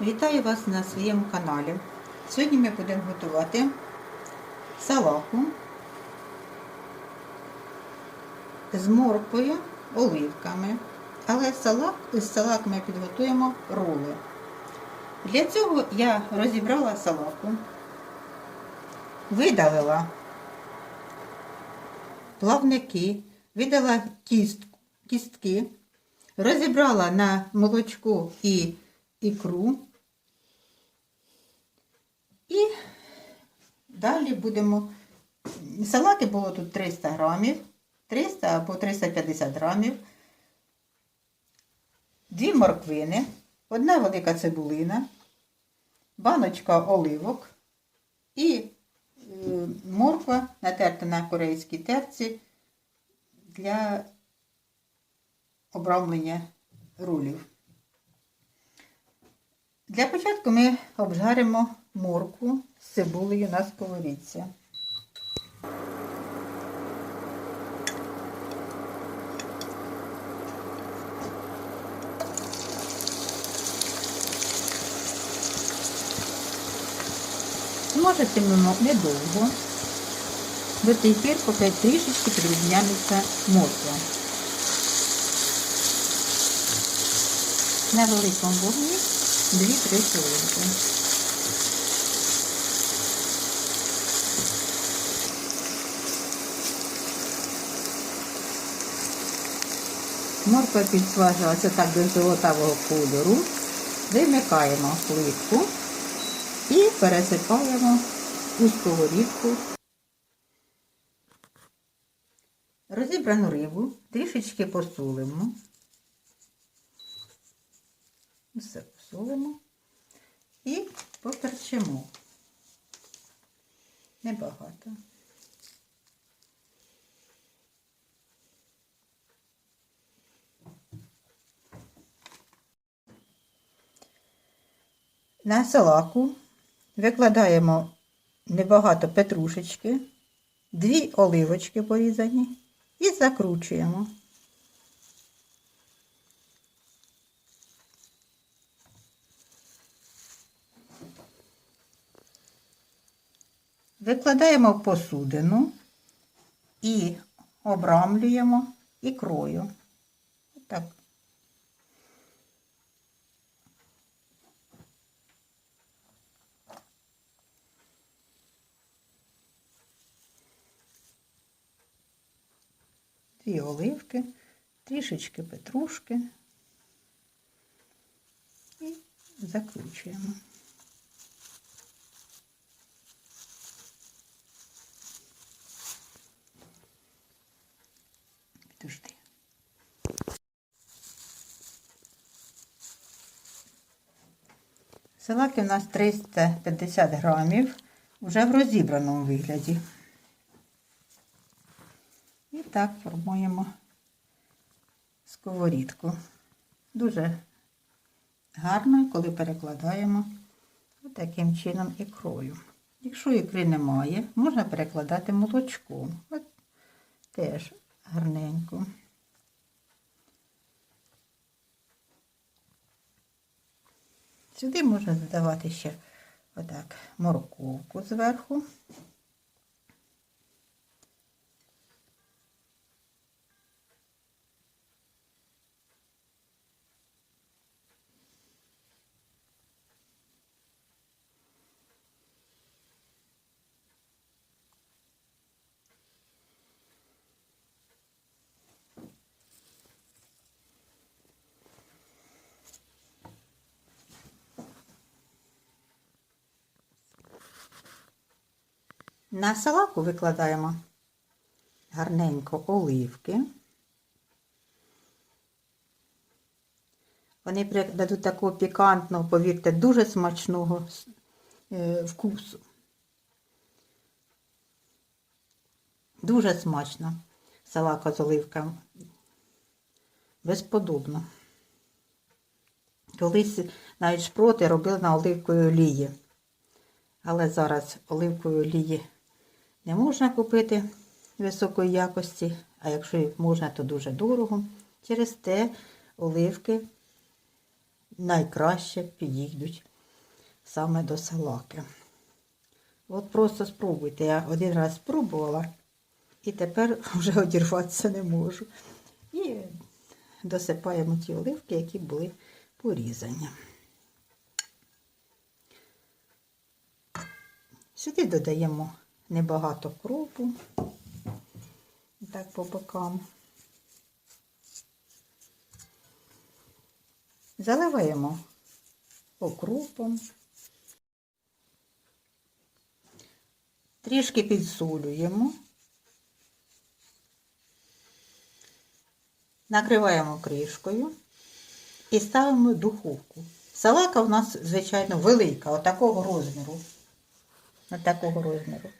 Вітаю вас на своєму каналі. Сьогодні ми будемо готувати салаку з морквою, оливками. Але салак, з салак ми підготуємо роли. Для цього я розібрала салаку, видалила плавники, видала кіст, кістки, розібрала на молочко і ікру. І далі будемо. Салати було тут 300 грамів, 300 або 350 грамів, дві морквини, одна велика цибулина, баночка оливок і е, морква натерта на корейській терці для обрамлення рулів. Для початку ми обжаримо моркву з цибулею на сковорідці. Смажитимемо недовго, до тих пір, поки трішечки підрівняється морква. На великому вогні 2-3 хвилинки. Морква підсмажилася так до золотавого кольору. Вимикаємо плитку і пересипаємо у сковорідку. Розібрану рибу трішечки посолимо. Все посолимо і поперчимо. Небагато. На салаку викладаємо небагато петрушечки, дві оливочки порізані і закручуємо. Викладаємо в посудину і обрамлюємо ікрою. Так. Дві оливки, трішечки петрушки і закручуємо. Підожди. Салаки у нас 350 грамів, вже в розібраному вигляді. Так формуємо сковорідку. Дуже гарно, коли перекладаємо таким чином ікрою. Якщо ікри немає, можна перекладати молочком. От теж гарненько. Сюди можна додавати ще отак морковку зверху. На салаку викладаємо гарненько оливки. Вони дадуть такого пікантного, повірте, дуже смачного е, вкусу. Дуже смачно салака з оливками. Безподобно. Колись навіть шпроти робили на оливковій олії. Але зараз оливкової олії не можна купити високої якості, а якщо можна, то дуже дорого. Через те оливки найкраще підійдуть саме до салаки. От просто спробуйте. Я один раз спробувала і тепер вже одірватися не можу. І досипаємо ті оливки, які були порізані. Сюди додаємо небагато кропу, так по бокам. Заливаємо окропом. Трішки підсолюємо. Накриваємо кришкою і ставимо в духовку. Салака у нас, звичайно, велика, отакого розміру. От такого розміру.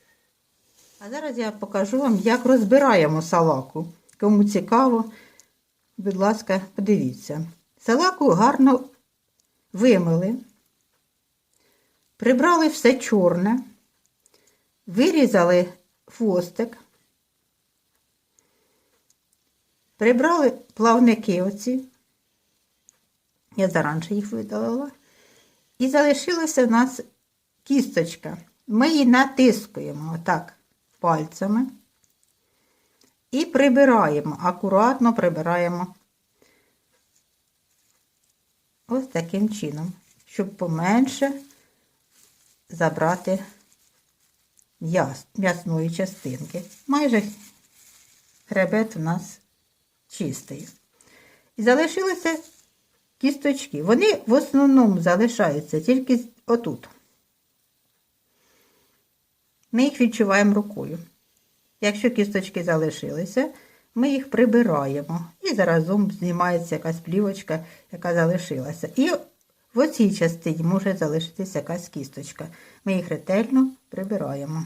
А зараз я покажу вам, як розбираємо салаку. Кому цікаво, будь ласка, подивіться. Салаку гарно вимили, прибрали все чорне, вирізали хвостик, прибрали плавники оці. Я заранше їх видалила. І залишилася в нас кісточка. Ми її натискуємо отак пальцями і прибираємо, акуратно прибираємо ось таким чином, щоб поменше забрати м'яс, м'ясної частинки. Майже хребет у нас чистий. І залишилися кісточки. Вони в основному залишаються тільки отут. Ми їх відчуваємо рукою. Якщо кісточки залишилися, ми їх прибираємо. І заразом знімається якась плівочка, яка залишилася. І в оцій частині може залишитися якась кісточка. Ми їх ретельно прибираємо.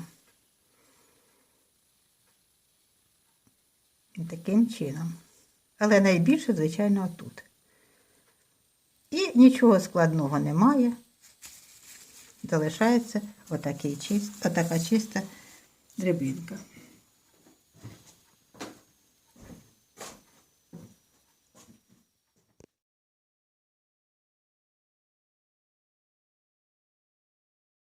І Таким чином. Але найбільше, звичайно, тут. І нічого складного немає. Залишається отакий чист, отака чиста дрібінка.